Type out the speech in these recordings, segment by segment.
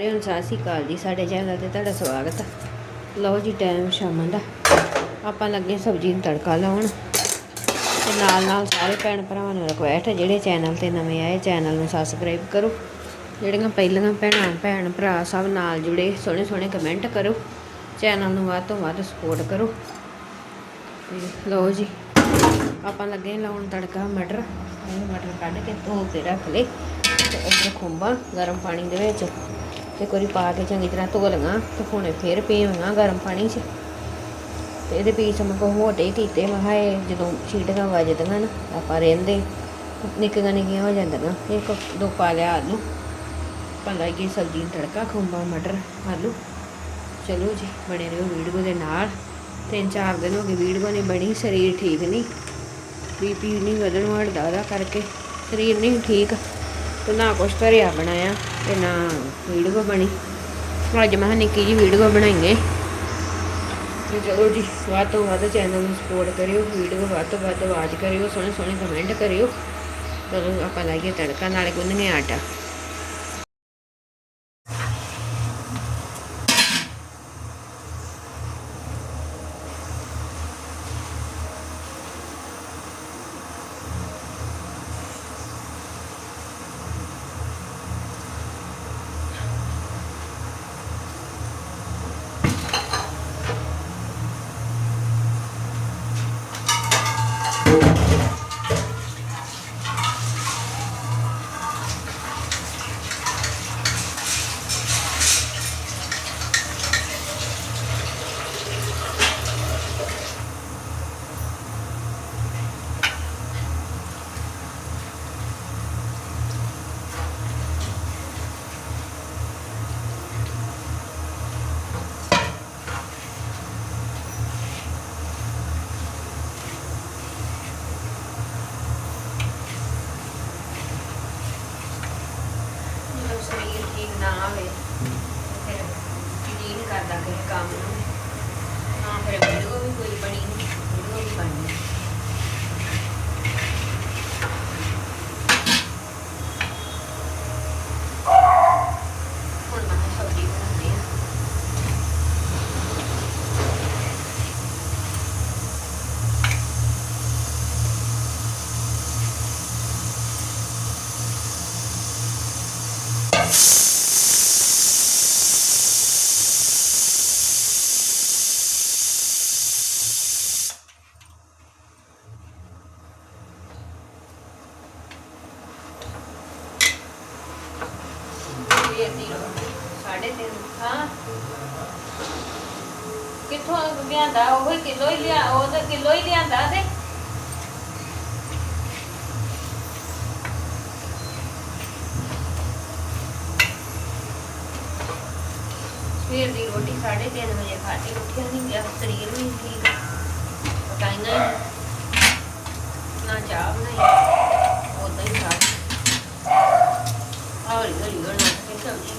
ਸਾਰਿਆਂ ਨੂੰ ਸਤਿ ਸ਼੍ਰੀ ਅਕਾਲ ਜੀ, ਸਾਡੇ ਚੈਨਲ ਤੇ ਤੁਹਾਡਾ ਸਵਾਗਤ ਹੈ ਲਓ ਜੀ ਟਾਈਮ ਸ਼ਾਮਾਂ ਦਾ। ਆਪਾਂ ਲੱਗੇ ਸਬਜ਼ੀ ਨੂੰ ਤੜਕਾ ਲਾਉਣ। ਤੇ ਨਾਲ ਨਾਲ ਸਾਰੇ ਭੈਣ ਭਰਾਵਾਂ ਨੂੰ ਰਿਕੁਐਸਟ ਹੈ ਜਿਹੜੇ ਚੈਨਲ ਤੇ ਨਵੇਂ ਆਏ, ਚੈਨਲ ਨੂੰ ਸਬਸਕ੍ਰਾਈਬ ਕਰੋ। ਜਿਹੜੀਆਂ ਪਹਿਲੀਆਂ ਭੈਣਾਂ, ਭੈਣ ਭਰਾ ਸਭ ਨਾਲ ਜੁੜੇ, ਸੋਹਣੇ ਸੋਹਣੇ ਕਮੈਂਟ ਕਰੋ। ਚੈਨਲ ਨੂੰ ਵੱਧ ਤੋਂ ਵੱਧ ਸਪੋਰਟ ਕਰੋ। ਤੇ ਲਓ ਜੀ, ਆਪਾਂ ਲੱਗੇ ਲਾਉਣ ਤੜਕਾ ਮਟਰ। ਇਹ ਮਟਰ ਕੱਢ ਕੇ ਧੋ ਕੇ ਰੱਖ ਲਏ। ਤੇ ਇੱਧਰ ਖੁੰਬਾਂ ਗਰਮ ਪਾਣੀ ਦੇ ਵਿੱਚ। ਤੇ ਇੱਕ ਵਾਰੀ ਪਾ ਕੇ ਚੰਗੀ ਤਰ੍ਹਾਂ ਧੋ ਲਈਆਂ ਤੇ ਹੁਣੇ ਫੇਰ ਪੀਵਾਂਗਾ ਗਰਮ ਪਾਣੀ 'ਚ। ਤੇ ਇਹਦੇ ਪੀਸ ਮੈਂ ਕੋ ਮੋਟੇ ਕੀਤੇ, ਮੈਂ ਕਿਹਾ ਜਦੋਂ ਛੀਟਕਾਂ ਵੱਜਦੀਆਂ ਨਾ, ਆਪਾਂ ਰਹਿੰਦੇ, ਨਿੱਕੀਆਂ ਨਿੱਕੀਆਂ ਹੋ ਜਾਂਦੀਆਂ। ਇੱਕ, ਦੋ ਪਾ ਲਿਆ ਆਲੂ ਆਪਾਂ ਲਾਈਏ ਸਬਜ਼ੀ ਤੜਕਾ ਖੁੰਬਾਂ, ਮਟਰ, ਆਲੂ। ਚਲੋ ਜੀ, ਬਣੇ ਰਹੋ ਵੀਡੀਓ ਦੇ ਨਾਲ। ਤਿੰਨ ਚਾਰ ਦਿਨ ਹੋ ਗਏ ਵੀਡੀਓ ਨਹੀਂ ਬਣੀ, ਸਰੀਰ ਠੀਕ ਨਹੀਂ। ਬੀਪੀ ਨਹੀਂ ਵਧਣ ਵੜਦਾ ਉਹਦਾ ਕਰਕੇ ਸਰੀਰ ਨਹੀਂ ਠੀਕ। ਤੇ ਨਾ ਕੁਛ ਧਰਿਆ ਬਣਾਇਆ। ਤੇ ਨਾ ਵੀਡੀਓ ਬਣੀ। ਅੱਜ ਮੈਂ ਕਿਹਾ ਨਿੱਕੀ ਜੀ ਵੀਡੀਓ ਬਣਾਈਏ। ਤੇ ਚਲੋ ਜੀ, ਵੱਧ ਤੋਂ ਵੱਧ ਚੈਨਲ ਨੂੰ ਸਪੋਰਟ ਕਰਿਓ, ਵੀਡੀਓ ਵੱਧ ਤੋਂ ਵੱਧ ਆਵਾਜ਼ ਕਰਿਓ, ਸੋਹਣੇ ਸੋਹਣੇ ਕਮੈਂਟ ਕਰਿਓ। ਚਲੋ ਆਪਾਂ ਲਾਈਏ ਤੜਕਾ, ਨਾਲੇ ਗੁੰਨਗੇ ਆਟਾ ਜਦੋਂ ਸਰੀਰ ਠੀਕ ਨਾ ਆਵੇ ਫਿਰ ਜੀ ਨਹੀਂ ਕਰਦਾ ਕਿਸੇ ਕੰਮ ਨੂੰ ਨਾ ਫਿਰ ਵੀਡੀਓ ਵੀ ਕੋਈ ਬਣੀ ਨਹੀਂ ਵੀਡੀਓ ਵੀ ਬਣਨੀ ਹੁਣ ਮੈਂ ਸਬਜ਼ੀ ਬਣਾਉਂਦੀ ਹਾਂ ਸਵੇਰ ਦੀ ਰੋਟੀ ਸਾਢੇ ਤਿੰਨ ਹਾਂ ਕਿੱਥੋਂ ਲਿਆਂਦਾ? ਉਹ ਕਿਲੋ ਹੀ ਲਿਆ, ਉਹ ਤਾਂ ਕਿਲੋ ਹੀ ਲਿਆਂਦਾ ਤੇ। ਸਵੇਰ ਦੀ ਰੋਟੀ 3:30 ਵਜੇ ਖਾਧੀ ਉੱਠਿਆ ਨਹੀਂ ਗਿਆ, ਸਰੀਰ ਵੀ ਠੀਕ। ਪਕਾਈਆਂ ਨਹੀਂ। ਨਾ ਚਾਹ ਬਣਾਈ ਉਦਾਂ ਹੀ ਖਾ ਹੌਲੀ ਹੌਲੀ ਹੁਣ ਉੱਠ ਸਬਜ਼ੀ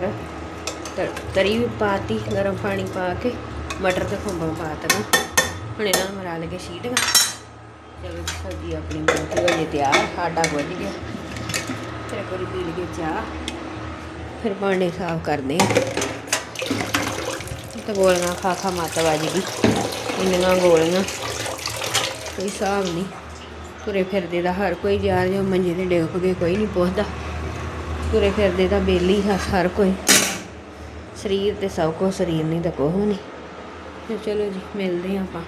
ਦਿੱਤਾ ਤਰੀ ਵੀ ਪਾਤੀ, ਗਰਮ ਪਾਣੀ ਪਾ ਕੇ, ਮਟਰ ਤੇ ਖੁੰਬਾਂ ਪਾ ਤਾ ਹੁਣ ਇਹਨਾਂ ਨੂੰ ਮਰਾ ਲਗੇ ਛੀਟਗਾ ਚਲੋ ਜੀ, ਸਬਜ਼ੀ ਆਪਣੀ ਬਣ ਕੇ ਤਿਆਰ ਆਟਾ ਗੁੱਝ ਗਿਆ। ਫਿਰ ਇੱਕ ਵਾਰੀ ਪੀ ਲਈਏ ਚਾਹ। ਫਿਰ ਭਾਂਡੇ ਸਾਫ਼ ਕਰਦੇ ਆ ਤਾਂ ਗੋਲੀਆਂ ਖਾ ਖਾ ਮਾਤਾ ਵੱਜ ਗਈ। ਇੰਨੀਆਂ ਗੋਲੀਆਂ, ਕੋਈ ਹਿਸਾਬ ਨਹੀਂ। ਤੁਰੇ ਫਿਰਦੇ ਦਾ ਹਰ ਕੋਈ ਜਾ ਰਿਹਾ, ਮੰਜੇ ਤੇ ਡਿੱਗ ਪਏ, ਕੋਈ ਨਹੀਂ ਪੁੱਛਦਾ। ਤੁਰੇ ਫਿਰਦੇ ਦਾ ਬੇਲੀ ਹੈ ਹਰ ਕੋਈ। ਸਰੀਰ ਤੇ ਸਭ ਕੋ ਸਰੀਰ ਨਹੀਂ ਤਾਂ ਕੁਛ ਨਹੀਂ ਚਲੋ ਜੀ, ਮਿਲਦੇ ਹਾਂ ਆਪਾਂ।